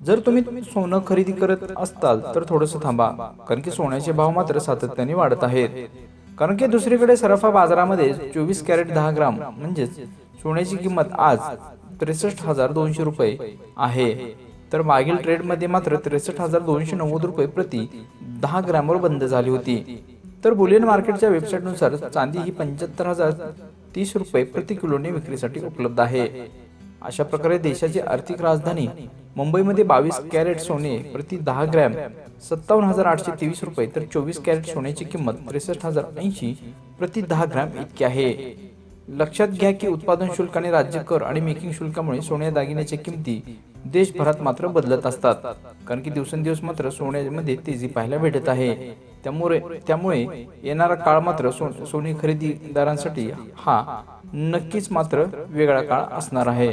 जर तुम्ही सोनं खरेदी करत असताल तर थोडंसं थांबा कारण की सोन्याचे भाव मात्र सातत्याने वाढत आहेत. कारण की दुसरीकडे सराफा बाजारामध्ये चोवीस कॅरेट दहा ग्राम म्हणजेच सोन्याची किंमत आज त्रेसष्ट हजार दोनशे रुपये आहे. तर मागील ट्रेडमध्ये मात्र त्रेसष्ट हजार दोनशे नव्वद रुपये प्रति दहा ग्रॅमवर बंद झाली होती. तर बुलियन मार्केटच्या वेबसाईटनुसार चांदी ही पंच्याहत्तर हजार तीस रुपये प्रति किलोने विक्रीसाठी उपलब्ध आहे. अशा प्रकारे देशाची आर्थिक राजधानी मुंबईमध्ये बावीस कॅरेट सोने प्रति दहा ग्रॅम सत्तावन्न हजार आठशे तेवीस रुपये. तर चोवीस कॅरेट सोन्याची किंमत त्रेसष्ट हजार ऐंशी प्रति दहा ग्रॅम इतकी आहे. लक्षात घ्या की उत्पादन शुल्क आणि राज्य कर आणि मेकिंग शुल्कामुळे सोन्या दागिन्याच्या किमती देशभरात मात्र बदलत असतात. कारण की दिवसेंदिवस मात्र सोन्यामध्ये तेजी पाहायला भेटत आहे. त्यामुळे त्यामुळे येणारा काळ मात्र सोने खरेदीदारांसाठी हा नक्कीच मात्र वेगळा काळ असणार आहे.